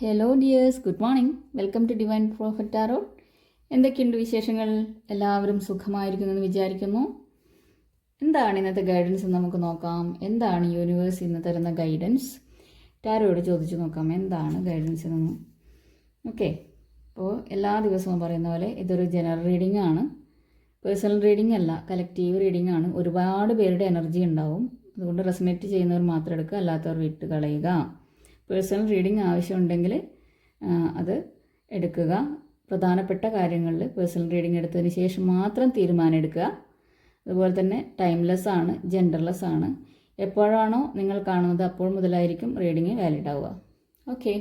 Hello dears good morning welcome to divine prophet ആറോ എന്തൊക്കെയുണ്ട് വിശേഷങ്ങൾ? എല്ലാവരും സുഖമായിരിക്കുന്നു എന്ന് വിചാരിക്കുന്നു. എന്താണ് ഇന്നത്തെ ഗൈഡൻസ് എന്ന് നമുക്ക് നോക്കാം. എന്താണ് യൂണിവേഴ്സ് ഇന്ന് തരുന്ന ഗൈഡൻസ് ടാരോയോട് ചോദിച്ചു നോക്കാം. എന്താണ് ഗൈഡൻസ് എന്ന്. ഓക്കെ അപ്പോൾ എല്ലാ ദിവസവും പറയുന്ന പോലെ ഇതൊരു ജനറൽ റീഡിംഗ് ആണ്. പേഴ്സണൽ റീഡിംഗ് അല്ല കലക്റ്റീവ് റീഡിംഗ് ആണ്. ഒരുപാട് പേരുടെ എനർജി ഉണ്ടാവും. അതുകൊണ്ട് റെസനേറ്റ് ചെയ്യുന്നവർ മാത്രം എടുക്കുക അല്ലാത്തവർ വിട്ട് കളയുക പേഴ്സണൽ റീഡിംഗ് ആവശ്യമുണ്ടെങ്കിൽ അത് എടുക്കുക. പ്രധാനപ്പെട്ട കാര്യങ്ങളിൽ പേഴ്സണൽ റീഡിംഗ് എടുത്തതിന് ശേഷം മാത്രം തീരുമാനം എടുക്കുക. അതുപോലെ തന്നെ ടൈംലെസ് ആണ് ജെൻഡർലെസ് ആണ്. എപ്പോഴാണോ നിങ്ങൾ കാണുന്നത് അപ്പോൾ മുതലായിരിക്കും റീഡിങ് വാലിഡ് ആവുക. ഓക്കെ.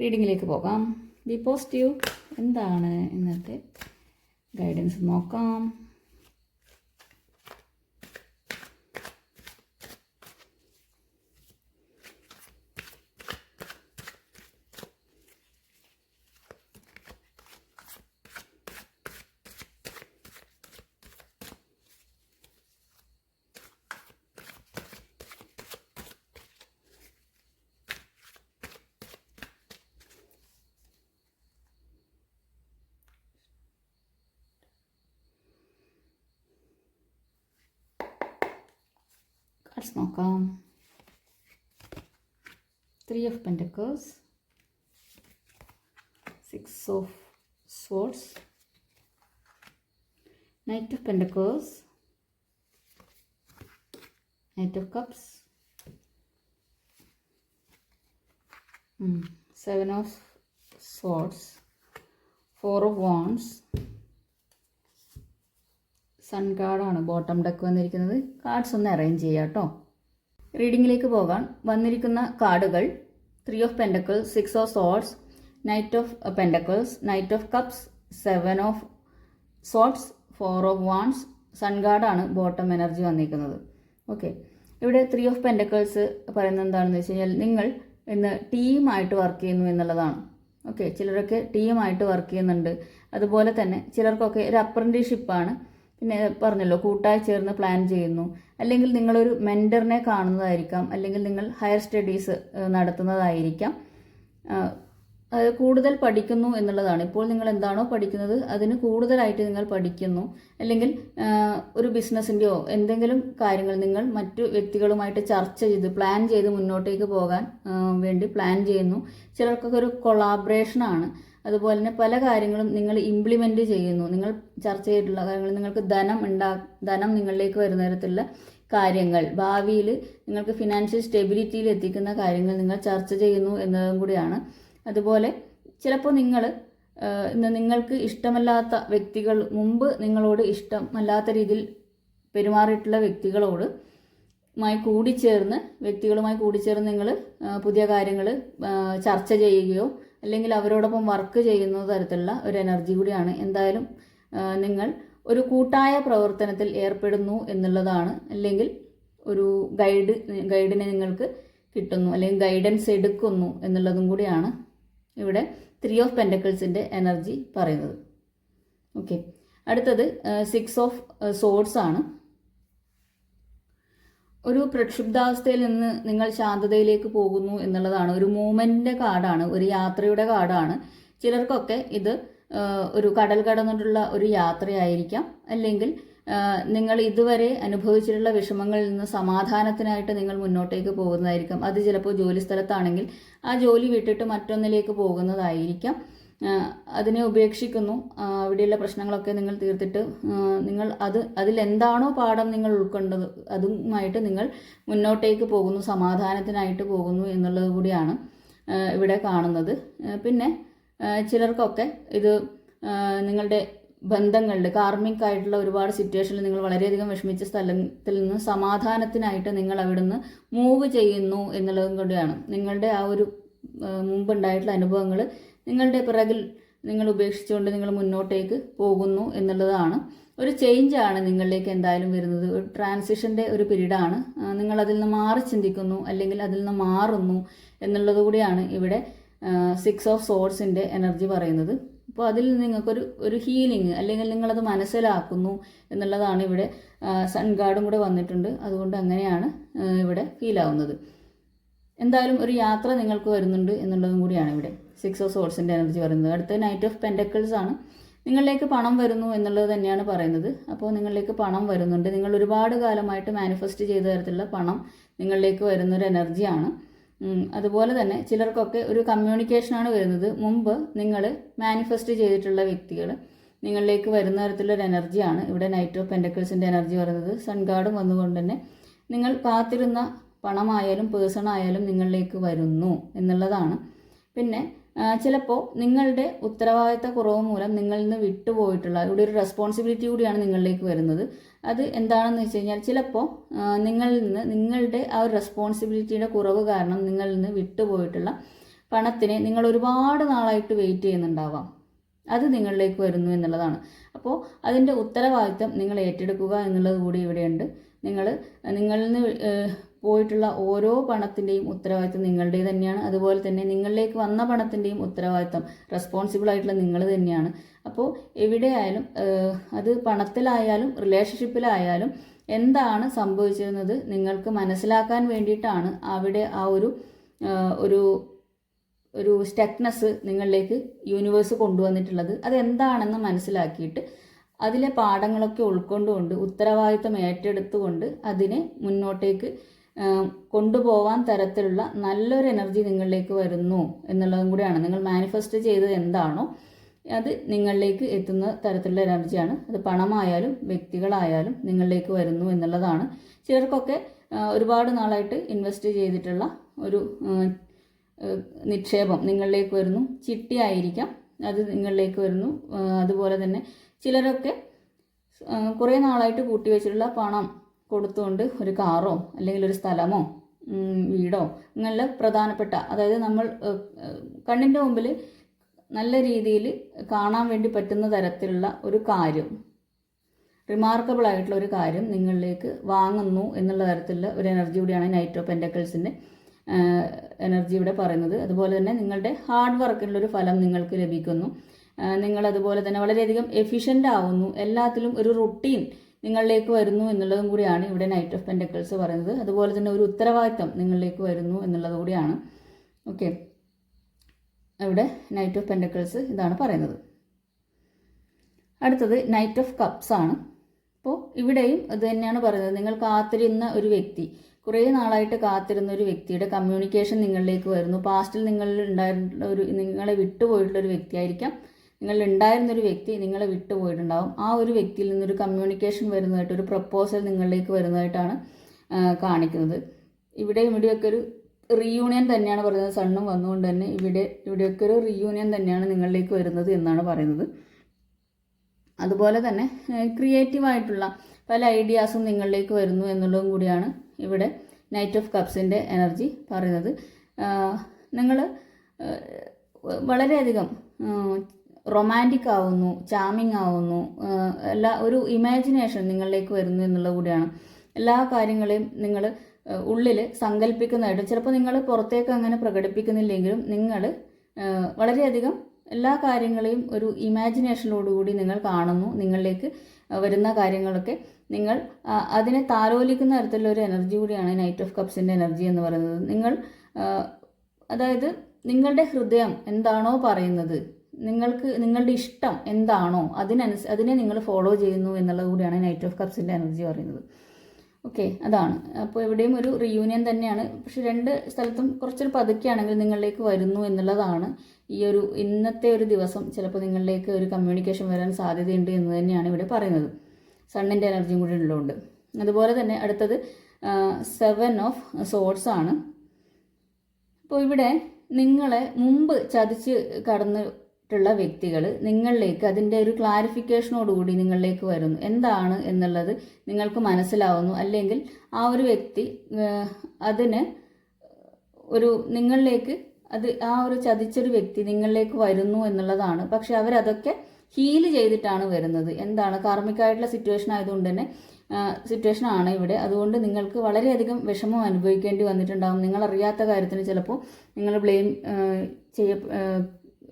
റീഡിങ്ങിലേക്ക് പോകാം. Be positive. എന്താണ് ഇന്നത്തെ ഗൈഡൻസ്? നോക്കാം കാർഡ്സ് നോക്കാം three of pentacles six of of knight of pentacles knight of cups seven of four four of sun sun കാർഡാണ് ബോട്ടം ഡെക്ക് വന്നിരിക്കുന്നത്. കാർഡ്സ് ഒന്ന് അറേഞ്ച് ചെയ്യാം കേട്ടോ റീഡിങ്ങിലേക്ക് പോകാം. വന്നിരിക്കുന്ന കാർഡുകൾ three of pentacles six of swords knight of pentacles knight of cups seven of swords four of wands sun കാർഡാണ് ബോട്ടം എനർജി വന്നിരിക്കുന്നത്. ഓക്കെ ഇവിടെ ത്രീ ഓഫ് പെൻഡക്കിൾസ് പറയുന്നത് എന്താണെന്ന് വെച്ച് കഴിഞ്ഞാൽ നിങ്ങൾ ഇന്ന് ടീമായിട്ട് വർക്ക് ചെയ്യുന്നു എന്നുള്ളതാണ്. ഓക്കെ ചിലരൊക്കെ ടീമായിട്ട് വർക്ക് ചെയ്യുന്നുണ്ട്. അതുപോലെ തന്നെ ചിലർക്കൊക്കെ ഒരു അപ്രന്റീഷിപ്പാണ് പിന്നെ പറഞ്ഞല്ലോ കൂട്ടായി ചേർന്ന് പ്ലാൻ ചെയ്യുന്നു. അല്ലെങ്കിൽ നിങ്ങളൊരു മെന്ററിനെ കാണുന്നതായിരിക്കാം. അല്ലെങ്കിൽ നിങ്ങൾ ഹയർ സ്റ്റഡീസ് നടത്തുന്നതായിരിക്കാം. കൂടുതൽ പഠിക്കുന്നു എന്നുള്ളതാണ്. ഇപ്പോൾ നിങ്ങൾ എന്താണോ പഠിക്കുന്നത് അതിന് കൂടുതലായിട്ട് നിങ്ങൾ പഠിക്കുന്നു. അല്ലെങ്കിൽ ഒരു ബിസിനസ്സിന്റെയോ എന്തെങ്കിലും കാര്യങ്ങൾ നിങ്ങൾ മറ്റു വ്യക്തികളുമായിട്ട് ചർച്ച ചെയ്ത് പ്ലാൻ ചെയ്ത് മുന്നോട്ടേക്ക് പോകാൻ വേണ്ടി പ്ലാൻ ചെയ്യുന്നു. ചിലർക്കൊക്കെ ഒരു കൊളാബറേഷനാണ് അതുപോലെ തന്നെ പല കാര്യങ്ങളും നിങ്ങൾ ഇംപ്ലിമെന്റ് ചെയ്യുന്നു. നിങ്ങൾ ചർച്ച ചെയ്തിട്ടുള്ള കാര്യങ്ങൾ നിങ്ങൾക്ക് ധനം ഉണ്ടാ ധനം നിങ്ങളിലേക്ക് വരുന്ന തരത്തിലുള്ള കാര്യങ്ങൾ ഭാവിയിൽ നിങ്ങൾക്ക് ഫിനാൻഷ്യൽ സ്റ്റെബിലിറ്റിയിൽ എത്തിക്കുന്ന കാര്യങ്ങൾ നിങ്ങൾ ചർച്ച ചെയ്യുന്നു എന്നതും കൂടിയാണ്. അതുപോലെ ചിലപ്പോൾ നിങ്ങൾ നിങ്ങൾക്ക് ഇഷ്ടമല്ലാത്ത വ്യക്തികൾ മുമ്പ് നിങ്ങളോട് ഇഷ്ടമല്ലാത്ത രീതിയിൽ പെരുമാറിയിട്ടുള്ള വ്യക്തികളോട് മായി കൂടിച്ചേർന്ന് വ്യക്തികളുമായി കൂടിച്ചേർന്ന് നിങ്ങൾ പുതിയ കാര്യങ്ങൾ ചർച്ച ചെയ്യുകയോ അല്ലെങ്കിൽ അവരോടൊപ്പം വർക്ക് ചെയ്യുന്ന തരത്തിലുള്ള ഒരു എനർജി കൂടിയാണ്. എന്തായാലും നിങ്ങൾ ഒരു കൂട്ടായ പ്രവർത്തനത്തിൽ ഏർപ്പെടുന്നു എന്നുള്ളതാണ്. അല്ലെങ്കിൽ ഒരു ഗൈഡ് ഗൈഡിനെ നിങ്ങൾക്ക് കിട്ടുന്നു. അല്ലെങ്കിൽ ഗൈഡൻസ് എടുക്കുന്നു എന്നുള്ളതും കൂടിയാണ് ഇവിടെ ത്രീ ഓഫ് പെന്റക്കിൾസിന്റെ എനർജി പറയുന്നത്. ഓക്കെ അടുത്തത് സിക്സ് ഓഫ് സോഡ്സ് ആണ്. ഒരു പ്രക്ഷുബ്ധാവസ്ഥയിൽ നിന്ന് നിങ്ങൾ ശാന്തതയിലേക്ക് പോകുന്നു എന്നുള്ളതാണ്. ഒരു മൂമെന്റിന്റെ കാർഡാണ് ഒരു യാത്രയുടെ കാർഡാണ് ചിലർക്കൊക്കെ ഇത് ഒരു കടൽ കടന്നിട്ടുള്ള ഒരു യാത്രയായിരിക്കാം. അല്ലെങ്കിൽ നിങ്ങൾ ഇതുവരെ അനുഭവിച്ചിട്ടുള്ള വിഷമങ്ങളിൽ നിന്ന് സമാധാനത്തിനായിട്ട് നിങ്ങൾ മുന്നോട്ടേക്ക് പോകുന്നതായിരിക്കാം. അത് ചിലപ്പോൾ ജോലി സ്ഥലത്താണെങ്കിൽ ആ ജോലി വിട്ടിട്ട് മറ്റൊന്നിലേക്ക് പോകുന്നതായിരിക്കാം. അതിനെ ഉപേക്ഷിക്കുന്നു. അവിടെയുള്ള പ്രശ്നങ്ങളൊക്കെ നിങ്ങൾ തീർത്തിട്ട് നിങ്ങൾ അത് അതിലെന്താണോ പാഠം നിങ്ങൾ ഉൾക്കൊണ്ടത് അതുമായിട്ട് നിങ്ങൾ മുന്നോട്ടേക്ക് പോകുന്നു സമാധാനത്തിനായിട്ട് പോകുന്നു എന്നുള്ളത് കൂടിയാണ് ഇവിടെ കാണുന്നത്. പിന്നെ ചിലർക്കൊക്കെ ഇത് നിങ്ങളുടെ ബന്ധങ്ങളിൽ കാർമിക് ആയിട്ടുള്ള ഒരുപാട് സിറ്റുവേഷനിൽ നിങ്ങൾ വളരെയധികം വിഷമിച്ച സ്ഥലത്തിൽ നിന്ന് സമാധാനത്തിനായിട്ട് നിങ്ങൾ അവിടുന്ന് മൂവ് ചെയ്യുന്നു എന്നുള്ളതും കൂടിയാണ്. നിങ്ങളുടെ ആ ഒരു മുമ്പുണ്ടായിട്ടുള്ള അനുഭവങ്ങൾ നിങ്ങളുടെ പിറകിൽ നിങ്ങൾ ഉപേക്ഷിച്ചുകൊണ്ട് നിങ്ങൾ മുന്നോട്ടേക്ക് പോകുന്നു എന്നുള്ളതാണ്. ഒരു ചേഞ്ച് ആണ് നിങ്ങളിലേക്ക് എന്തായാലും വരുന്നത്. ഒരു ട്രാൻസിഷന്റെ ഒരു പീരീഡാണ്. നിങ്ങൾ അതിൽ നിന്ന് മാറി ചിന്തിക്കുന്നു അല്ലെങ്കിൽ അതിൽ നിന്ന് മാറുന്നു എന്നുള്ളത് കൂടിയാണ് ഇവിടെ സിക്സ് ഓഫ് സോഴ്സിന്റെ എനർജി പറയുന്നത്. അപ്പോൾ അതിൽ നിങ്ങൾക്കൊരു ഒരു ഹീലിംഗ് അല്ലെങ്കിൽ നിങ്ങളത് മനസ്സിലാക്കുന്നു എന്നുള്ളതാണ് ഇവിടെ സൺ ഗാർഡും കൂടെ വന്നിട്ടുണ്ട്. അതുകൊണ്ട് അങ്ങനെയാണ് ഇവിടെ ഫീൽ ആവുന്നത്. എന്തായാലും ഒരു യാത്ര നിങ്ങൾക്ക് വരുന്നുണ്ട് എന്നുള്ളതും കൂടിയാണ് ഇവിടെ. സിക്സ് ഓഫ് സോൾസിന്റെ എനർജി പറയുന്നത്. അടുത്ത നൈറ്റ് ഓഫ് പെൻഡക്കിൾസ് ആണ്. നിങ്ങളിലേക്ക് പണം വരുന്നു എന്നുള്ളത് തന്നെയാണ് പറയുന്നത്. അപ്പോൾ നിങ്ങളിലേക്ക് പണം വരുന്നുണ്ട്. നിങ്ങൾ ഒരുപാട് കാലമായിട്ട് മാനിഫെസ്റ്റ് ചെയ്ത തരത്തിലുള്ള പണം നിങ്ങളിലേക്ക് വരുന്നൊരു എനർജിയാണ് അതുപോലെ തന്നെ ചിലർക്കൊക്കെ ഒരു കമ്മ്യൂണിക്കേഷനാണ് വരുന്നത്. മുമ്പ് നിങ്ങൾ മാനിഫെസ്റ്റ് ചെയ്തിട്ടുള്ള വ്യക്തികൾ നിങ്ങളിലേക്ക് വരുന്ന തരത്തിലുള്ള ഒരു എനർജിയാണ് ഇവിടെ നൈറ്റ് ഓഫ് പെൻഡക്കിൾസിന്റെ എനർജി പറയുന്നത്. സൺഗാർഡും വന്നുകൊണ്ട് തന്നെ നിങ്ങൾ കാത്തിരുന്ന പണമായാലും പേഴ്സൺ ആയാലും നിങ്ങളിലേക്ക് വരുന്നു എന്നുള്ളതാണ്. പിന്നെ ചിലപ്പോൾ നിങ്ങളുടെ ഉത്തരവാദിത്ത കുറവ് മൂലം നിങ്ങളിൽ നിന്ന് വിട്ടുപോയിട്ടുള്ള ഇവിടെ ഒരു റെസ്പോൺസിബിലിറ്റി കൂടിയാണ് നിങ്ങളിലേക്ക് വരുന്നത്. അത് എന്താണെന്ന് വെച്ച് കഴിഞ്ഞാൽ ചിലപ്പോൾ നിങ്ങളിൽ നിന്ന് നിങ്ങളുടെ ആ ഒരു റെസ്പോൺസിബിലിറ്റിയുടെ കുറവ് കാരണം നിങ്ങളിൽ നിന്ന് വിട്ടുപോയിട്ടുള്ള പണത്തിന് നിങ്ങൾ ഒരുപാട് നാളായിട്ട് വെയിറ്റ് ചെയ്യുന്നുണ്ടാവാം. അത് നിങ്ങളിലേക്ക് വരുന്നു എന്നുള്ളതാണ്. അപ്പോൾ അതിന്റെ ഉത്തരവാദിത്തം നിങ്ങൾ ഏറ്റെടുക്കുക എന്നുള്ളത് കൂടി ഇവിടെയുണ്ട്. നിങ്ങൾ നിങ്ങളിൽ നിന്ന് പോയിട്ടുള്ള ഓരോ പണത്തിന്റെയും ഉത്തരവാദിത്തം നിങ്ങളുടെ തന്നെയാണ്. അതുപോലെ തന്നെ നിങ്ങളിലേക്ക് വന്ന പണത്തിന്റെയും ഉത്തരവാദിത്തം റെസ്പോൺസിബിൾ ആയിട്ടുള്ള നിങ്ങൾ തന്നെയാണ്. അപ്പോൾ എവിടെയായാലും അത് പണത്തിലായാലും റിലേഷൻഷിപ്പിലായാലും എന്താണ് സംഭവിച്ചിരുന്നത് നിങ്ങൾക്ക് മനസ്സിലാക്കാൻ വേണ്ടിയിട്ടാണ് അവിടെ ആ ഒരു ഒരു ഒരു സ്റ്റക്നെസ് നിങ്ങളിലേക്ക് യൂണിവേഴ്സ് കൊണ്ടുവന്നിട്ടുള്ളത്. അതെന്താണെന്ന് മനസ്സിലാക്കിയിട്ട് അതിലെ പാഠങ്ങളൊക്കെ ഉൾക്കൊണ്ടുകൊണ്ട് ഉത്തരവാദിത്തം ഏറ്റെടുത്തുകൊണ്ട് അതിനെ മുന്നോട്ടേക്ക് ആ, കൊണ്ടുപോവാൻ തരത്തിലുള്ള നല്ലൊരു എനർജി നിങ്ങളിലേക്ക് വരുന്നു എന്നുള്ളതും കൂടിയാണ്. നിങ്ങൾ മാനിഫെസ്റ്റ് ചെയ്തത് എന്താണോ അത് നിങ്ങളിലേക്ക് എത്തുന്ന തരത്തിലുള്ള എനർജിയാണ് അത് പണമായാലും വ്യക്തികളായാലും നിങ്ങളിലേക്ക് വരുന്നു എന്നുള്ളതാണ്. ചിലർക്കൊക്കെ ഒരുപാട് നാളായിട്ട് ഇൻവെസ്റ്റ് ചെയ്തിട്ടുള്ള ഒരു നിക്ഷേപം നിങ്ങളിലേക്ക് വരുന്നു. ചിട്ടിയായിരിക്കാം അത് നിങ്ങളിലേക്ക് വരുന്നു. അതുപോലെ തന്നെ ചിലരൊക്കെ കുറേ നാളായിട്ട് കൂട്ടി വെച്ചിട്ടുള്ള പണം കൊടുത്തുകൊണ്ട് ഒരു കാറോ അല്ലെങ്കിൽ ഒരു സ്ഥലമോ വീടോ ഇങ്ങനെയുള്ള പ്രധാനപ്പെട്ട അതായത് നമ്മൾ കണ്ണിന്റെ മുമ്പിൽ നല്ല രീതിയിൽ കാണാൻ വേണ്ടി പറ്റുന്ന തരത്തിലുള്ള ഒരു കാര്യം റിമാർക്കബിൾ ആയിട്ടുള്ള ഒരു കാര്യം നിങ്ങളിലേക്ക് വാങ്ങുന്നു എന്നുള്ള തരത്തിലുള്ള ഒരു എനർജി കൂടിയാണ് നൈറ്റ് ഓഫ് പെൻഡക്കിൾസിന്റെ എനർജി ഇവിടെ പറയുന്നത്. അതുപോലെ തന്നെ നിങ്ങളുടെ ഹാർഡ് വർക്കിനുള്ള ഒരു ഫലം നിങ്ങൾക്ക് ലഭിക്കുന്നു. നിങ്ങൾ അതുപോലെ തന്നെ വളരെയധികം എഫിഷ്യന്റ് ആവുന്നു. എല്ലാത്തിലും ഒരു റുട്ടീൻ നിങ്ങളിലേക്ക് വരുന്നു എന്നുള്ളതും കൂടിയാണ് ഇവിടെ നൈറ്റ് ഓഫ് പെൻഡക്കിൾസ് പറയുന്നത്. അതുപോലെ തന്നെ ഒരു ഉത്തരവാദിത്തം നിങ്ങളിലേക്ക് വരുന്നു എന്നുള്ളത് കൂടിയാണ്. ഓക്കെ ഇവിടെ നൈറ്റ് ഓഫ് പെൻഡക്കിൾസ് ഇതാണ് പറയുന്നത്. അടുത്തത് നൈറ്റ് ഓഫ് കപ്സ് ആണ്. അപ്പോൾ ഇവിടെയും ഇത് തന്നെയാണ് പറയുന്നത്. നിങ്ങൾ കാത്തിരുന്ന ഒരു വ്യക്തി കുറേ നാളായിട്ട് കാത്തിരുന്ന ഒരു വ്യക്തിയുടെ കമ്മ്യൂണിക്കേഷൻ നിങ്ങളിലേക്ക് വരുന്നു. പാസ്റ്റിൽ നിങ്ങളിൽ ഉണ്ടായിരുന്ന ഒരു നിങ്ങളെ വിട്ടുപോയിട്ടുള്ള ഒരു വ്യക്തിയായിരിക്കാം. ഒരു വ്യക്തി നിങ്ങളെ വിട്ടുപോയിട്ടുണ്ടാവും. ആ ഒരു വ്യക്തിയിൽ നിന്നൊരു കമ്മ്യൂണിക്കേഷൻ വരുന്നതായിട്ട് ഒരു പ്രപ്പോസൽ നിങ്ങളിലേക്ക് വരുന്നതായിട്ടാണ് കാണിക്കുന്നത്. ഇവിടെ ഇവിടെയൊക്കെ ഒരു റീയൂണിയൻ തന്നെയാണ് പറയുന്നത്. സണ്ണും വന്നുകൊണ്ട് തന്നെ ഇവിടെ ഇവിടെയൊക്കെ ഒരു റീയൂണിയൻ തന്നെയാണ് നിങ്ങളിലേക്ക് വരുന്നത് എന്നാണ് പറയുന്നത്. അതുപോലെ തന്നെ ക്രിയേറ്റീവായിട്ടുള്ള പല ഐഡിയാസും നിങ്ങളിലേക്ക് വരുന്നു എന്നുള്ളതും കൂടിയാണ് ഇവിടെ നൈറ്റ് ഓഫ് കപ്സിന്റെ എനർജി പറയുന്നത്. നിങ്ങൾ വളരെയധികം റൊമാന്റിക് ആവുന്നു ചാമിങ് ആവുന്നു എല്ലാ ഒരു ഇമാജിനേഷൻ നിങ്ങളിലേക്ക് വരുന്നു എന്നുള്ളത് കൂടിയാണ്. എല്ലാ കാര്യങ്ങളെയും നിങ്ങൾ ഉള്ളിൽ സങ്കല്പിക്കുന്നതായിട്ട് ചിലപ്പോൾ നിങ്ങൾ പുറത്തേക്ക് അങ്ങനെ പ്രകടിപ്പിക്കുന്നില്ലെങ്കിലും നിങ്ങൾ വളരെയധികം എല്ലാ കാര്യങ്ങളെയും ഒരു ഇമാജിനേഷനോടുകൂടി നിങ്ങൾ കാണുന്നു നിങ്ങളിലേക്ക് വരുന്ന കാര്യങ്ങളൊക്കെ നിങ്ങൾ അതിനെ താലോലിക്കുന്ന തരത്തിലുള്ള ഒരു എനർജി കൂടിയാണ് നൈറ്റ് ഓഫ് കപ്സിന്റെ എനർജി എന്ന് പറയുന്നത്. നിങ്ങൾ അതായത് നിങ്ങളുടെ ഹൃദയം എന്താണോ പറയുന്നത് നിങ്ങൾക്ക് നിങ്ങളുടെ ഇഷ്ടം എന്താണോ അതിനനുസ അതിനെ നിങ്ങൾ ഫോളോ ചെയ്യുന്നു എന്നുള്ളത് കൂടിയാണ് നൈറ്റ് ഓഫ് കപ്സിന്റെ എനർജി പറയുന്നത്. ഓക്കെ അതാണ്. അപ്പോൾ എവിടെയും ഒരു റിയൂണിയൻ തന്നെയാണ്. പക്ഷെ രണ്ട് സ്ഥലത്തും കുറച്ചൊരു പതുക്കെയാണെങ്കിൽ നിങ്ങളിലേക്ക് വരുന്നു എന്നുള്ളതാണ് ഈ ഒരു ഇന്നത്തെ ഒരു ദിവസം. ചിലപ്പോൾ നിങ്ങളിലേക്ക് ഒരു കമ്മ്യൂണിക്കേഷൻ വരാൻ സാധ്യതയുണ്ട് എന്ന് തന്നെയാണ് ഇവിടെ പറയുന്നത്. സണ്ണിന്റെ എനർജിയും കൂടി ഉള്ളതുകൊണ്ട്. അതുപോലെ തന്നെ അടുത്തത് സെവൻ ഓഫ് സോഡ്സ് ആണ്. അപ്പോൾ ഇവിടെ നിങ്ങളെ മുമ്പ് ചതിച്ച് കടന്നിട്ടുള്ള വ്യക്തികൾ നിങ്ങളിലേക്ക് അതിന്റെ ഒരു ക്ലാരിഫിക്കേഷനോടുകൂടി നിങ്ങളിലേക്ക് വരുന്നു. എന്താണ് എന്നുള്ളത് നിങ്ങൾക്ക് മനസ്സിലാവുന്നു. അല്ലെങ്കിൽ ആ ഒരു വ്യക്തി അതിന് ഒരു നിങ്ങളിലേക്ക് അത് ആ ഒരു ചതിച്ചൊരു വ്യക്തി നിങ്ങളിലേക്ക് വരുന്നു എന്നുള്ളതാണ്. പക്ഷെ അവരതൊക്കെ ഹീൽ ചെയ്തിട്ടാണ് വരുന്നത്. എന്താണ്? കാർമികമായിട്ടുള്ള സിറ്റുവേഷൻ ആയതുകൊണ്ട് തന്നെ സിറ്റുവേഷൻ ആണ് ഇവിടെ. അതുകൊണ്ട് നിങ്ങൾക്ക് വളരെയധികം വിഷമം അനുഭവിക്കേണ്ടി വന്നിട്ടുണ്ടാകും നിങ്ങളറിയാത്ത കാര്യത്തിന് ചിലപ്പോൾ നിങ്ങൾ ബ്ലെയിം ചെയ്യ